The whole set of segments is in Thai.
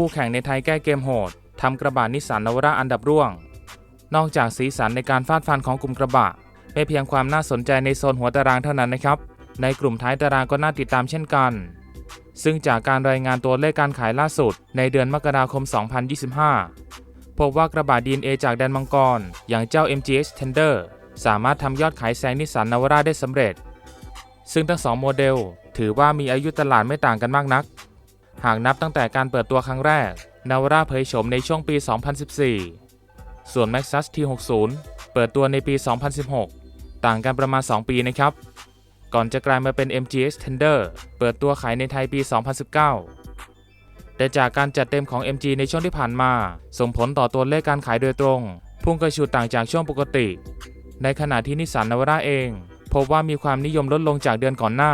คู่แข่งในไทยแก้เกมโหดทำกระบะนิสสันนวราอันดับร่วง นอกจากสีสันในการฟาดฟันของกลุ่มกระบะไม่เพียงความน่าสนใจในโซนหัวตารางเท่านั้นนะครับ ในกลุ่มท้ายตารางก็น่าติดตามเช่นกัน ซึ่งจากการรายงานตัวเลขการขายล่าสุด ในเดือนมกราคม 2025 พบว่ากระบะ DNA จากแดนมังกร อย่างเจ้า MGX Tender สามารถทำยอดขายแซงนิสสันนาวาร่าได้สำเร็จ ซึ่งทั้งสองโมเดล ถือว่ามีอายุตลาดไม่ต่างกันมากนัก หากนับตั้งแต่การเปิดตัวครั้งแรก นาวาร่าเผยโฉมในช่วงปี 2014 ส่วน Maxus T60 เปิดตัวในปี 2016 ต่างกันประมาณ 2 ปีนะครับ ก่อนจะกลายมาเป็น MGX Tender เปิดตัวขายในไทยปี 2019 แต่จากการจัดเต็มของ MG ในช่วงที่ผ่านมา ส่งผลต่อตัวเลขการขายโดยตรง พุ่งกระฉูดต่างจากช่วงปกติ ในขณะที่นิสสันนาวาร่าเอง พบว่ามีความนิยมลดลงจากเดือนก่อนหน้า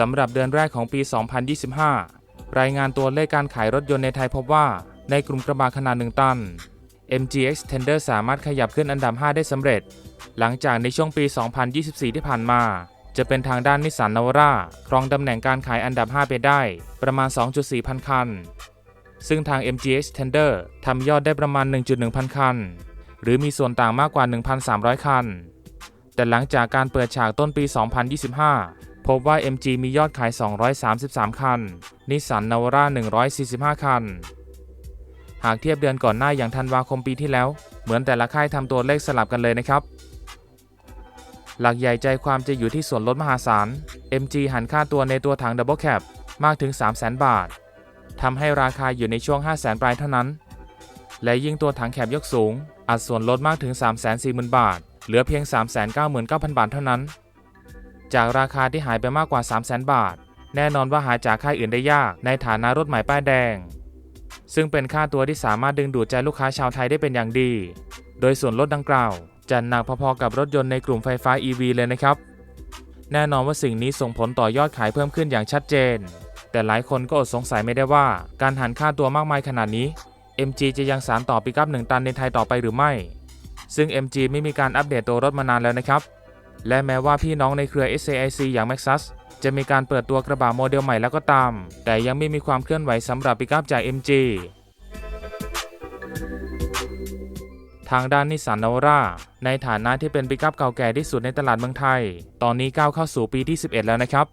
สำหรับเดือนแรกของปี 2025 รายงานตัวเลขการขายรถยนต์ในไทยพบว่า ในกลุ่มกระบะขนาด 1 ตัน MGX Tender สามารถขยับขึ้นอันดับ 5 ได้สำเร็จ หลังจากในช่วงปี 2024 ที่ผ่านมา จะเป็นทางด้านนิสสันนาวาร่าครองตำแหน่งการขายอันดับ 5 ไปได้ ประมาณ 2.4 พันคัน ซึ่งทาง MGX Tender ทำยอดได้ประมาณ 1.1 พันคัน หรือมีส่วนต่างมากกว่า 1,300 คัน แต่หลังจากการเปิดฉากต้นปี 2025 พบว่า MG มียอดขาย 233 คัน นิสสันนาวาร่า145 คัน หากเทียบเดือนก่อนหน้าอย่างธันวาคมปีที่แล้ว เหมือนแต่ละค่ายทำตัวเลขสลับกันเลยนะครับ หลักใหญ่ใจความจะอยู่ที่ส่วนลดมหาศาล MG หันค่าตัวในตัวถัง Double Cab มากถึง 300,000 บาท ทำให้ราคาอยู่ในช่วง 500,000 ปลายเท่านั้น และยิ่งตัวถังแคบยกสูง อัดส่วนลดมากถึง 340,000 บาท เหลือเพียง 399,000 บาทเท่านั้น จากราคาที่หายไปมากกว่า 300,000 บาท แน่นอนว่าหาจากค่ายอื่นได้ยากในฐานะรถใหม่ป้ายแดง ซึ่งเป็นค่าตัวที่สามารถดึงดูดใจลูกค้าชาวไทยได้เป็นอย่างดี โดยส่วนลดดังกล่าวจะหนักพอๆกับรถยนต์ในกลุ่มไฟฟ้า EV เลยนะครับ แน่นอนว่าสิ่งนี้ส่งผลต่อยอดขายเพิ่มขึ้นอย่างชัดเจน แต่หลายคนก็อดสงสัยไม่ได้ว่า การหันค่าตัวมากมายขนาดนี้ MG จะยังสารต่อปิกัพ1ตันในไทยต่อไปหรือไม่ ซึ่ง MG ไม่มีการอัปเดตตัวรถมานานแล้วนะครับ และแม้ว่าพี่น้องในเครือ SAIC อย่าง Maxus จะมีการเปิดตัวกระบะโมเดลใหม่แล้วก็ตาม แต่ยังไม่มีความเคลื่อนไหวสำหรับปิกัพจาก MG ทางด้านนิสสันนาวราในฐานะที่เป็นปิกัพเก่าแก่ที่สุดในตลาดเมืองไทย ตอนนี้ก้าวเข้าสู่ปีที่ 11 แล้วนะครับ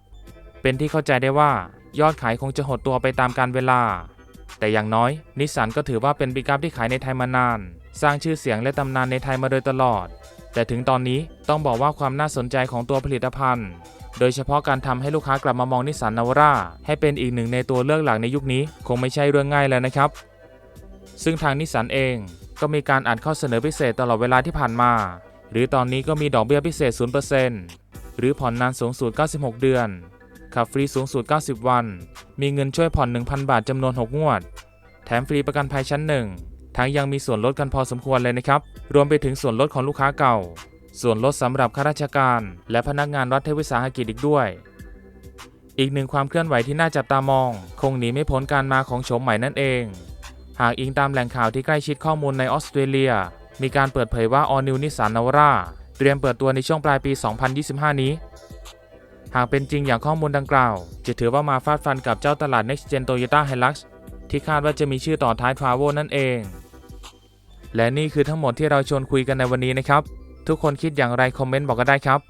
เป็นที่เข้าใจได้ว่ายอดขายคงจะหดตัวไปตามกาลเวลา แต่อย่างน้อย นิสสันก็ถือว่าเป็นปิกัพที่ขายในไทยมานาน สร้างชื่อเสียงและตำนานในไทยมาโดยตลอด แต่ถึงตอนนี้ต้องบอกว่าความน่าสนใจของตัวผลิตภัณฑ์ โดยเฉพาะการทำให้ลูกค้ากลับมามองนิสสันนาวร่าให้เป็นอีกหนึ่งในตัวเลือกหลักในยุคนี้ คงไม่ใช่เรื่องง่ายแล้วนะครับ ซึ่งทางนิสสันเองก็มีการอัดข้อเสนอพิเศษตลอดเวลาที่ผ่านมา หรือตอนนี้ก็มีดอกเบี้ยพิเศษ 0%หรือผ่อนนานสูงสุด 96 เดือนขับฟรีสูงสุด 90 วัน มีเงินช่วยผ่อน 1,000 บาทจำนวน 6 งวด แถมฟรีประกันภัยชั้นหนึ่ง ทั้งยังมีส่วนลดกันพอสมควรเลยนะครับ รวมไปถึงส่วนลดของลูกค้าเก่า ส่วนลดสำหรับข้าราชการ และพนักงานรัฐวิสาหกิจอีกด้วย อีกหนึ่งความเคลื่อนไหวที่น่าจับตามอง คงหนีไม่พ้นการมาของโฉมใหม่นั่นเอง หากอิงตามแหล่งข่าวที่ใกล้ชิดข้อมูลในออสเตรเลีย มีการเปิดเผยว่า All New Nissan Navara เตรียมเปิดตัวในช่วงปลายปี 2025 นี้หากเป็นจริงอย่างข้อมูลดังกล่าว จะถือว่ามาฟาดฟันกับเจ้าตลาด Next Gen Toyota Hilux ที่คาดว่าจะมีชื่อต่อท้าย Travo นั่นเอง และนี่คือทั้งหมดที่เราชวนคุยกันในวันนี้นะครับ ทุกคนคิดอย่างไรคอมเมนต์บอกก็ได้ครับ